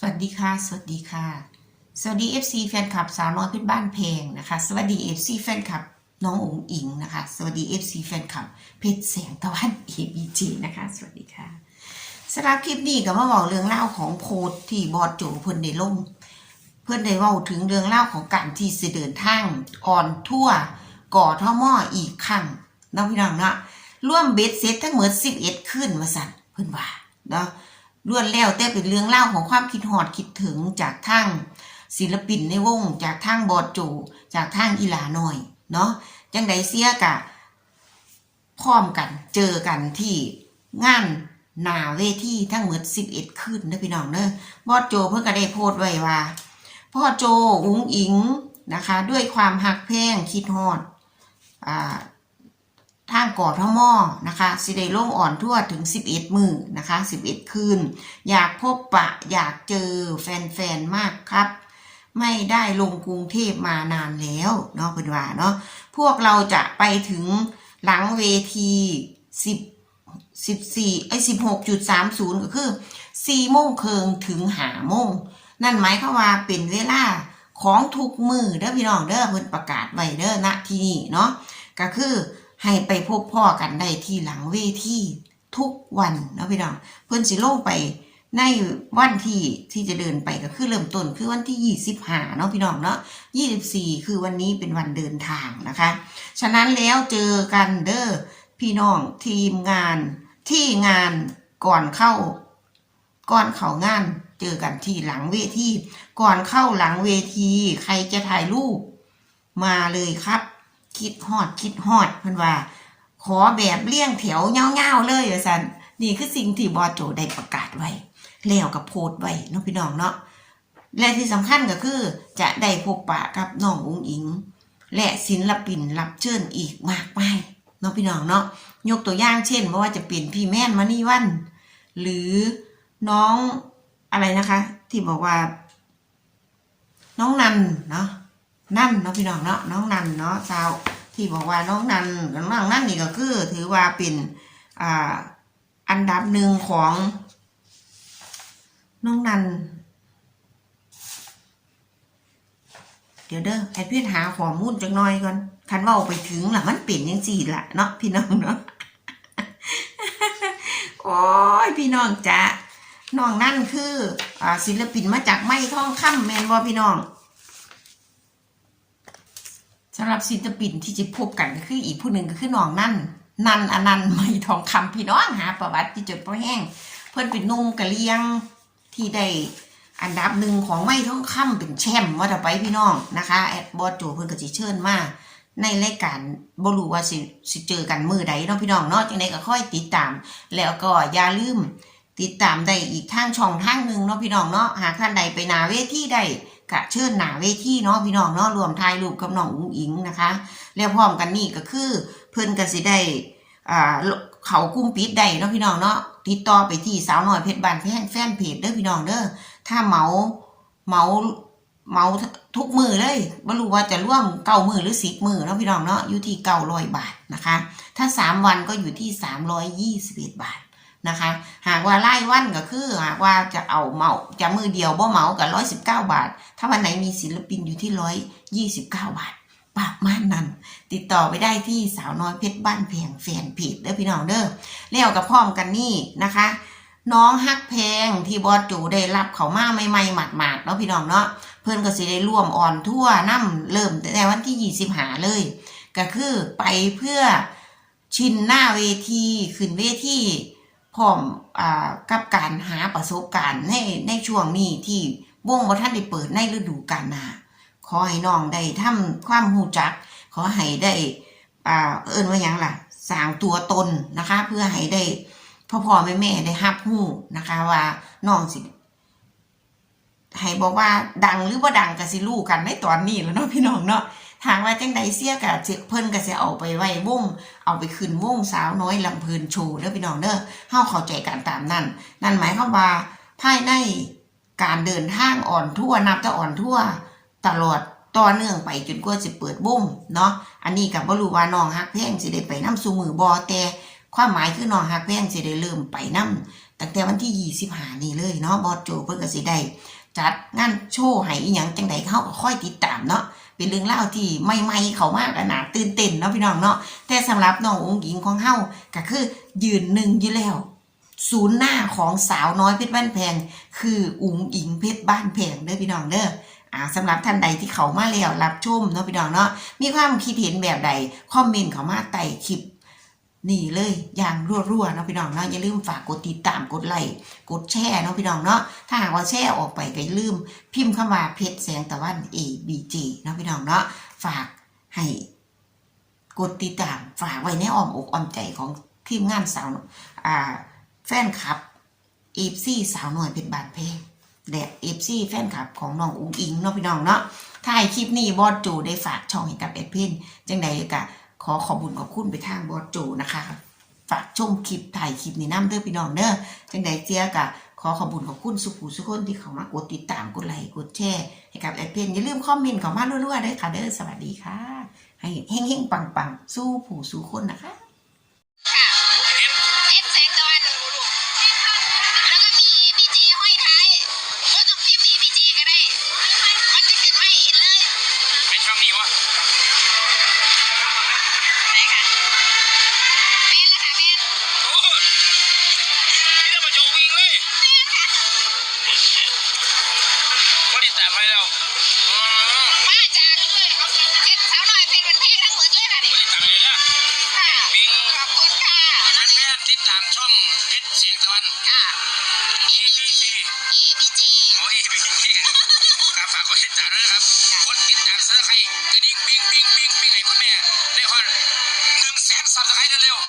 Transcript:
สวัสดีค่ะ สวัสดีค่ะ สวัสดี FC แฟนคลับสาวน้อยเพชรบ้านเพลงนะคะ สวัสดี FC แฟนคลับน้องอุ๋งอิงนะคะ สวัสดี FC แฟนคลับเพชรแสงตะวัน ABG นะคะ สวัสดีค่ะสำหรับคลิปนี้ก็มาบอกเรื่องเล่าของโพสที่บอดโจเพิ่อนได้ลงเพื่อนได้ว้าถึงเรื่องเล่าของการที่สิเดินทางอ่อนทั่วก่อท่อหม้ออีกครั้งน้องพี่น้องเนาะร่วมเบ็ดเสร็จทั้งหมด11ขึ้นมาสั่นเพิ่อนว่าเนาะ ล้วนแล้วแต่เป็นเรื่องเล่าของความคิดหอดคิดถึงจากทางศิลปินในวง จากทางบอดโจ จากทางอีหลาหน่อยเนาะจังไดเสียกะพร้อมกันเจอกันที่งานหนาเวทีทั้งหมด11ขึ้นนะพี่น้องเนอะบอดโจเพิ่งก็ได้โพสไว้ว่าพ่อโจอุ๋งอิงนะคะ ด้วยความหักแพงคิดฮอดอ่า ทางก่อทมอนะคะสิได้ลงอ่อนทั่วถึง 11 มือนะคะ 11 คืน อยากพบปะอยากเจอแฟนๆ มากครับ ไม่ได้ลงกรุงเทพมานานแล้วเนาะเพื่อนว่าเนาะพวกเราจะไปถึงหลังเวที10 14ไอ้16.30 ก็คือ4โมงเคิงถึงหาโมง นั่นหมายความว่าเป็นเวลาของทุกมือเด้อพี่น้องเด้อเพิ่นประกาศไว้เด้อณที่นี่เนาะก็คือ ให้ไปพบพ่อกันได้ที่หลังเวทีทุกวันเนาะพี่น้องเพิ่อนสิลงไปในวันที่ที่จะเดินไปก็คือเริ่มต้นคือวันที่25เนาะพี่น้องเนาะ24คือวันนี้เป็นวันเดินทางนะคะ ฉะนั้นแล้วเจอกันเด้อพี่น้องทีมงานที่งานก่อนเข้า ก่อนเข้างานเจอกันที่หลังเวทีก่อนเข้าหลังเวที ใครจะถ่ายรูปมาเลยครับ คิดฮอดคิดฮอดเพิ่นว่า ขอแบบเลี่ยงแถวเงาๆเลยว่าซั่นนี่คือสิ่งที่บอโจได้ประกาศไว้แล้วกับโพสไว้เนาะพี่น้องเนาะและที่สำคัญก็คือจะได้พบปะกับน้องอุ๋งอิง และศิลปินรับเชิญอีกมากมายเนาะพี่น้องเนาะยกตัวอย่างเช่นว่าจะเป็นพี่แม่นมานี่วัน หรือน้องอะไรนะคะ ที่บอกว่า น้องนันเนาะ นั่นเนาะพี่น้องเนาะน้องนันเนาะสาวที่บอกว่าน้องนันกับน้องนั่นนี่ก็คือถือว่าเป็นอ่าอันดับหนึ่งของ น้องนัน เดี๋ยวเด้อไอ้เพื่อนหาข้อมูลจังหน่อยก่อนคันว่าไปถึงล่ะมันเปลี่ยนยังสี่ละเนาะพี่น้องเนาะโอ้ยพี่น้องจ้ะน้องนั่นคืออศิลปินมาจากไม้ทองคำแมนบ่พี่น้อง หรับศิลปินที่จะพบกันก็คืออีกผู้หนึ่งก็คือน้องนั่นนันอนันต์ไม้ทองคำพี่น้องหาประวัติที่จดพอแห้ง เพิ่อนเป็นนุ่มกะเลียงที่ได้อันดับหนึ่งของไม้ทองคำเป็นแชมป์ว่าต่อไปพี่น้องนะคะแอดบอสโจเพิ่อนก็สิเชิญมาในรายการบรูว่าสิสิเจอกันมือใดเนาะพี่น้องเนาะจังไดก็ค่อยติดตาม แล้วก็อย่าลืมติดตามได้อีกทางช่องทางหนึ่งเนาะพี่น้องเนาะหากท่านใดไปนาเวทีได้ กะเชิญหนาเวทีเนาะพี่น้องเนาะรวมถ่ายรูปกับน้องอุ้งอิงนะคะแล้วพร้อมกันนี่ก็คือ เพิ่นก็สิได้อ่าเขากุ้มปิดได้เนาะพี่น้องเนาะติดต่อไปที่สาวน้อยเพชรบานแฟนแฟนเพจเด้อพี่น้องเด้อถ้าเมาเมาเมาทุกมือเลยไม่รู้ว่าจะร่วมเก้ามือหรือสิบมือเนาะพี่น้องเนาะอยู่ที่เก้าร้อยบาทนะคะ ถ้าสามวันก็อยู่ที่สามร้อยยี่สิบเอ็ดบาท นะคะ หากว่าไล่วันก็คือหากว่าจะเอาเมาจะมือเดียวบ่เมากับร้อยสิบเก้าบาท ถ้าวันไหนมีศิลปินอยู่ที่ร้อยยี่สิบเก้าบาทปากม่านนั้น ติดต่อไปได้ที่สาวน้อยเพชรบ้านแพงแฟนเพจเด้อพี่น้องเด้อแล้วกับพร้อมกันนี่นะคะ น้องฮักแพงที่บอสจูได้รับเขามาใหม่ๆหมาดๆเนาะพี่น้องเนาะเพื่อนก็สิได้ร่วมอ่อนทั่วน้ำเริ่มแต่วันที่ยี่สิบหาเลย ก็คือไปเพื่อชินหน้าเวทีขึ้นเวที พร้อมอ่ากับการหาประสบการณ์ในในช่วงนี้ที่วงบ่ท่านได้เปิดในฤดูกาลหน้าขอให้น้องได้ทำความหูจัก ขอให้ได้อ่าเอิ้นว่ายังล่ะสร้างตัวตนนะคะ เพื่อให้ได้พ่อพ่อแม่แม่ได้รับหูนะคะ ว่าน้องสิให้บอกว่าดังหรือบ่าดังก็สิรู้กันในตอนนี้แล้วเนาะพี่น้องเนาะ ทางว่าจังใดเสียก็สิเพิ่นก็สิเอาไปไว้วงเอาไปขึ้นวงสาวน้อยลำเพลินโชว์เด้อพี่น้องเด้อเฮาเข้าใจกันตามนั้น นั่นหมายความว่าภายในการเดินทางอ่อนทั่วนับจะอ่อนทั่วตลอดต่อเนื่องไปจนกว่าสิเปิดวงเนาะอันนี้ก็บ่รู้ว่าน้องฮักแพงสิได้ไปนํสู่มือบ่แต่ความหมายคือน้องฮักแพงสิได้เริ่มไปนํตั้งแต่วันที่ยี่สิบห้านี่เลยเนาะบอสโจเพิ่นก็สิได้จัดงานโชว์ให้อีหยังจังใดเขาก็ค่อยติดตามเนาะ เป็นเรื่องเล่าที่ใหม่ๆเขามากอะนะตื่นเต้นเนาะพี่น้องเนาะแต่สำหรับน้ององค์หญิงของเฮาก็คือยืนหนึ่งอยู่แล้ว ศูนย์หน้าของสาวน้อยเพชรบ้านแพง คืออุ๋งอิงเพชรบ้านแพงเด้อพี่น้องเด้ออ่าสำหรับท่านใดที่เขามาแล้วรับชมเนาะพี่น้องเนาะมีความคิดเห็นแบบใดคอมเมนต์เขามาใต้คลิป นี่เลยอย่างรัวๆเนาะพี่น้องเนาะอย่าลืมฝากกดติดตามกดไลค์กดแชร์เนาะพี่น้องเนาะถ้าหากว่าแชร์ออกไปก็อย่าลืมพิมพ์คำว่าเพชรแสงตะวัน A B J เนาะพี่น้องเนาะฝากให้กดติดตามฝากไว้ในอ้อมอกอ้อมใจของทีมงานสาวอ่าแฟนคลับเอฟซีสาวหน่อยเพชรบานเพงและเอฟซีแฟนคลับของน้องอุ้งอิงเนาะพี่น้องเนาะถ่ายคลิปนี้บอสโจได้ฝากช่องให้กับเอ็ดเพนจังใดกะ ขอขอบุญขอบคุณไปทางบอสโจนะคะฝากชมคลิปถ่ายคลิปนี้น้ำเด้อพี่น้องเด้อจังใดเสียกะขอขอบุญขอบคุณสุขูสุขคนที่เขามากดติดตามกดไลค์กดแชร์ให้กับแอดเพนอย่าลืมคอมเมนต์เขามารั่วๆเด้อค่ะเด้อสวัสดีค่ะ ให้เฮงๆปังๆสู้ผู้สู้คนนะคะค่ะ ติดตามช่องเพชรเสียงตะวัน ค่ะ ABC EPG โอ้ย ABC ครับฝากกดติดตามด้วยนะครับกดติดตามซับสไครต์กระดิ่งปิ้งปิ้งปิ้งปิ้งให้คุณแม่ได้ฮอดหนึ่งแสนซับสไครต์เร็วๆ